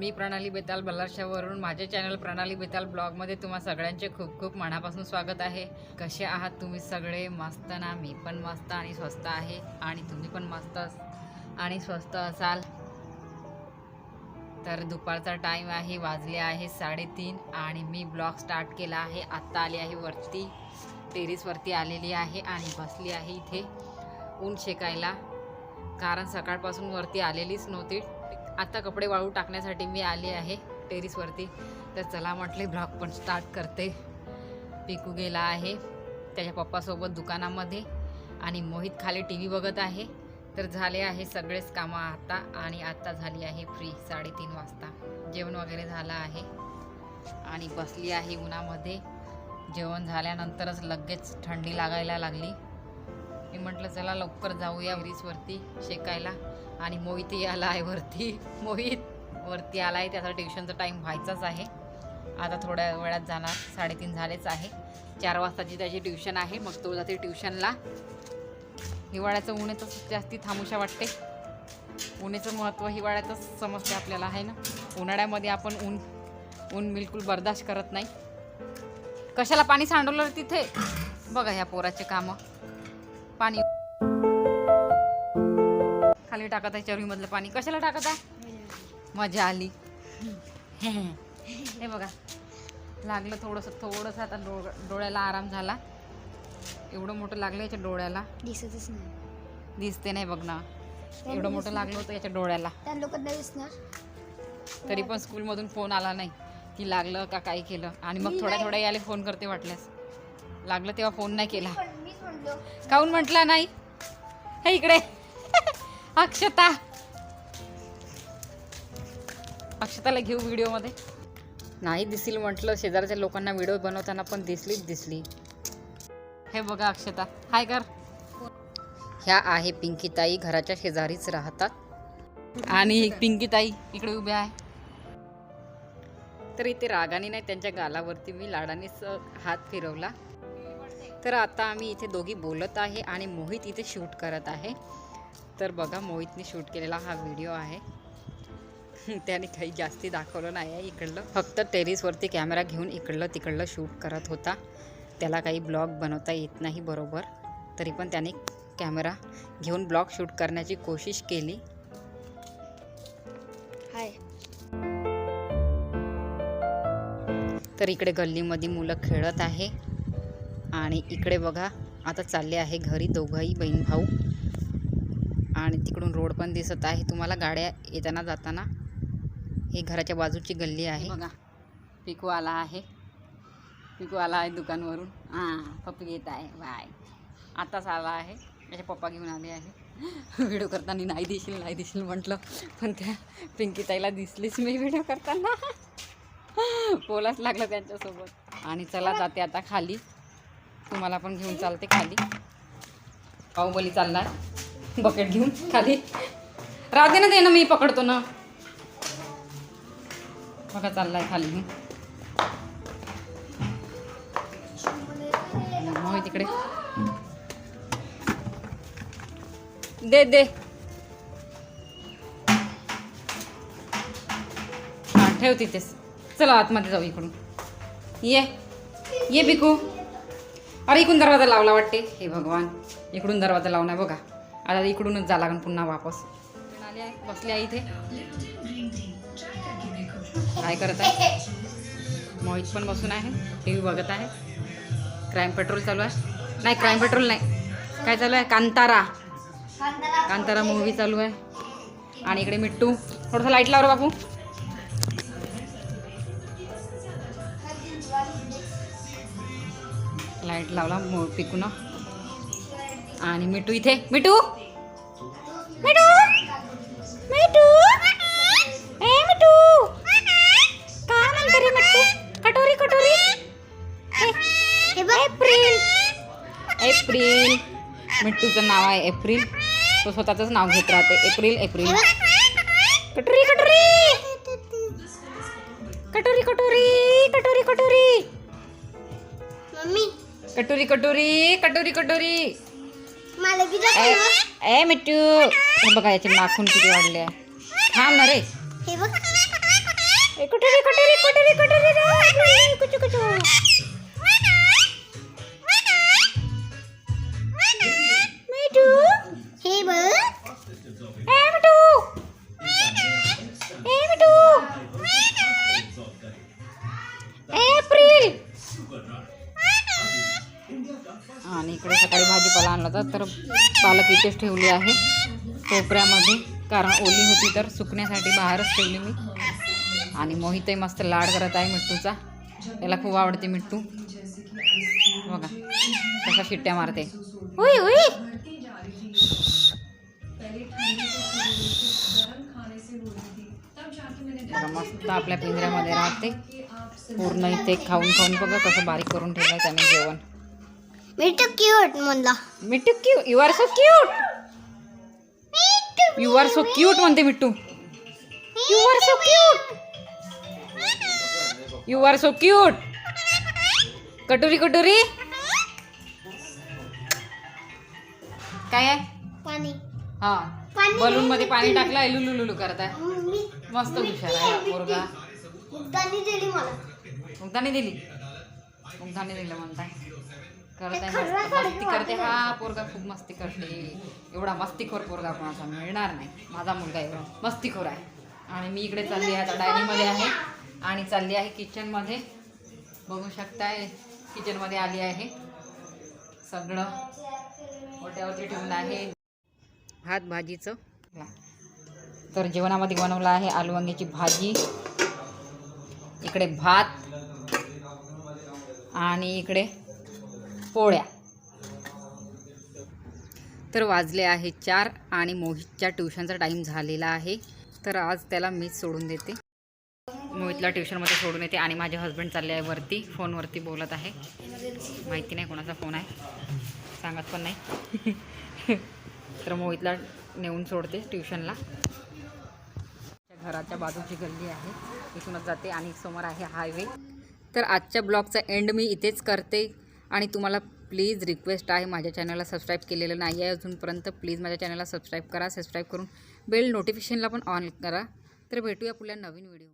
मी प्रणाली बेताल बल्लारशावरून माझे चॅनल प्रणाली बेताल ब्लॉगमध्ये तुम्हा सगळ्यांचे खूप खूप मनापासून स्वागत आहे. कसे आहात तुम्ही सगळे? मस्त ना? मी पण मस्त आणि स्वस्त आहे. आणि तुम्ही पण मस्त अस- आणि स्वस्त असाल. तर दुपारचा टाईम आहे वाजले आहे साडेतीन आणि मी ब्लॉग स्टार्ट केला आहे. आत्ता आली आहे वरती टेरेसवरती आलेली आहे आणि बसली आहे इथे ऊन शेकायला. कारण सकाळपासून वरती आलेलीच नव्हती. आता कपडे वाळू टाकण्यासाठी मी आली आहे टेरिसवरती. तर चला म्हटले ब्लॉग पण स्टार्ट करते. पिकू गेला आहे त्याच्या पप्पासोबत दुकानामध्ये आणि मोहित खाली टी व्ही बघत आहे. तर झाले आहे सगळेच कामं आता आणि आत्ता झाली आहे फ्री साडेतीन वाजता. जेवण वगैरे झालं आहे. आणि बसली आहे उन्हामध्ये. जेवण झाल्यानंतरच लगेच थंडी लागायला लागली. मी म्हटलं चला लवकर जाऊया ब्रिजवरती शेकायला. आणि मोहितही आला आहे वरती. मोहित वरती आला आहे त्याचा ट्युशनचा टाईम व्हायचाच आहे. आता थोड्या वेळात जाणार. साडेतीन झालेच आहे. चार वाजताची त्याची ट्युशन आहे. मग तो जाते ट्युशनला. हिवाळ्याचं उन्हातच जास्ती थांबूशा वाटते. उन्हाचं महत्त्व हिवाळ्यातच समजते आपल्याला आहे ना? उन्हाळ्यामध्ये आपण ऊन ऊन बिलकुल बर्दाश्त करत नाही. कशाला पाणी सांडवलं तिथे? बघा ह्या पोराचे कामं. पाणी खाली टाकत आहे चरवीमधलं पाणी. कशाला टाकत आहे? मजा आली. हे बघा. लागलं थोडंसं थोडंसं आता डोळ्याला आराम झाला. एवढं मोठं लागलं याच्या डोळ्याला. दिसतच नाही. दिसते नाही बघ ना. एवढं मोठं लागलं होतं याच्या डोळ्याला. तरी पण स्कूलमधून फोन आला नाही. की लागलं का काय केलं? आणि मग थोड्या थोड्या याले फोन करते वाटल्यास. लागलं तेव्हा फोन नाही केला. म्हणलो? काऊन म्हटला नाही? हे इकडे. अक्षता. अक्षताला घेऊ व्हिडिओमध्ये. नाही दिसली म्हटलं शेजारच्या लोकांना व्हिडिओ बनवताना पण दिसलीच दिसली. हे बघा अक्षता हाय कर. ह्या आहे पिंकीताई घराच्या शेजारीच राहतात. आणि पिंकीताई इकडे उभ्या आहे. तर इथे रागाने नाही त्यांच्या गालावरती मी लाडानेच हात फिरवला. तर आता आम्ही इथे दोघी बोलत आहे आणि मोहित इथे शूट करत आहे. तर बघा मोहितने शूट केलेला हा व्हिडिओ आहे. त्याने काही जास्ती दाखवलं नाही आहे इकडलं. फक्त टेरिसवरती कॅमेरा घेऊन इकडलं तिकडलं शूट करत होता. त्याला काही ब्लॉग बनवता येत नाही बरोबर. तरी पण त्याने कॅमेरा घेऊन ब्लॉग शूट करण्याची कोशिश केली. हाय. तर इकडे गल्लीमध्ये मुलं खेळत आहे. आणि इकडे बघा आता चालले आहे घरी दोघंही बहीण भाऊ. आणि तिकडून रोड पण दिसत आहे. तुम्हाला गाड्या येताना जाताना ही घराच्या बाजूची गल्ली आहे. बघा पिकू आला आहे. पिकू आला आहे दुकानवरून. हां पप्पी घेत आहे. बाय. आताच आला आहे. त्याचे पप्पा घेऊन आले आहे. व्हिडिओ करताना नाही दिशील नाही दिशील म्हटलं. पण त्या पिंकीताईला दिसलीच मी व्हिडिओ करताना. बोलाच लागलं त्यांच्यासोबत. आणि चला जाते आता खाली. तुम्हाला पण घेऊन चालते खाली. बाहुबली चाललाय. बकेट घेऊन खाली. राहते ना दे ना मी पकडतो ना. बघा चाललाय खाली घेऊन तिकडे. दे दे. ठेव तिथेच. चला आतमध्ये जाऊ इकडून. ये. ये बिकू अरे इकडून दरवाजा लावला वाटते. हे भगवान इकडून दरवाजा लावणार बघा. आता इकडूनच जा लागण पुन्हा वापस. आले आहे बसले आहे इथे. काय करत आहे? मोहित पण बसून आहे टी व्ही बघत आहे. क्राईम पेट्रोल चालू आहे. नाही क्राईम पेट्रोल नाही. काय चालू आहे? कांतारा. कांतारा मूवी चालू आहे. आणि इकडे मिट्टू. थोडंसं लाइट लाव रे बापू. लाइट लावला मो पिकून आणि मिठू इथे. मिठू मिठू मिठू ए मिठू काय म्हणते रे मिठू कटोरी कटोरी. एप्रिल. एप्रिल. मिठूचं नाव आहे एप्रिल. तो स्वतःचंच नाव घेत राहते. April April. कटोरी कटोरी. कटोरी कटोरी कटोरी कटोरी. मम्मी. कटोरी कटोरी कटोरी कटोरी. मला किती ए ए मिट्टू. हे बघा याचे नाखून किती वाढले. आहे थांब ना रे. हे बघ. ए, कटोरी कटोरी कटोरी कटोरी रे, कुचू कुचू इकडे सकाळी भाजीपाला आणला होता तर पालक इथेच ठेवली आहे कोपऱ्यामध्ये. कारण ओली होती तर सुकण्यासाठी बाहेरच ठेवली मी. आणि मोहितही मस्त लाड करत आहे मिट्टूचा. त्याला खूप आवडते मिट्टू. बघा कसा शिट्ट्या मारते. मस्त आपल्या पिंजऱ्यामध्ये राहते. पूर्ण इथे खाऊन खाऊन बघा कसं बारीक करून ठेवलंय त्याने जेवण. मी तर क्यूट म्हणला. Mittu Q you are so cute you are so cute म्हणते Mittu. You are so cute you are so cute कटोरी कटोरी. काय आहे? पाणी. हा. बलून मध्ये पाणी टाकलं लुलू लुलू करत आहे मस्त हुशार आहे पोरगा. मुद्दानी दिली मला. मुगदानी दिली. मुगदानी दिलं म्हणताय. करत आहे मस्त करते. हा पोरगा खूप मस्ती करते. एवढा मस्तीखोर पोरगा कोणाचा मिळणार नाही. माझा मुलगा एवढा मस्तीखोर आहे. आणि मी इकडे चालली आहे आता डायनिंगमध्ये आहे. आणि चालली आहे किचनमध्ये. बघू शकताय किचनमध्ये आली आहे. सगळं ओट्यावरती ठेवून आहे. भात भाजीचं. तर जेवणामध्ये बनवलं आहे आलू वांग्याची भाजी. इकडे भात. आणि इकडे पोळ्या तर वाजले आहे चार आणि मोहितच्या ट्युशनचा टाईम झालेला आहे. तर आज त्याला मीच सोडून देते. मोहितला ट्युशनमध्ये सोडून येते आणि माझे हस्बंड चालले आहे वरती फोनवरती बोलत आहे. माहिती नाही कोणाचा फोन आहे. सांगत पण नाही. तर मोहितला नेऊन सोडते ट्युशनला. घराच्या बाजूची गल्ली आहे. इथूनच जाते आणि समोर आहे हायवे तर आजच्या ब्लॉगचा एंड मी इथेच करते. आणि तुम्हाला प्लीज रिक्वेस्ट आहे माझ्या चॅनलला सबस्क्राईब केलेलं नाही आहे अजूनपर्यंत प्लीज माझ्या चॅनलला सबस्क्राईब करा सबस्क्राईब करून बेल नोटिफिकेशनला पण ऑन करा. तर भेटूया पुढल्या नवीन व्हिडिओ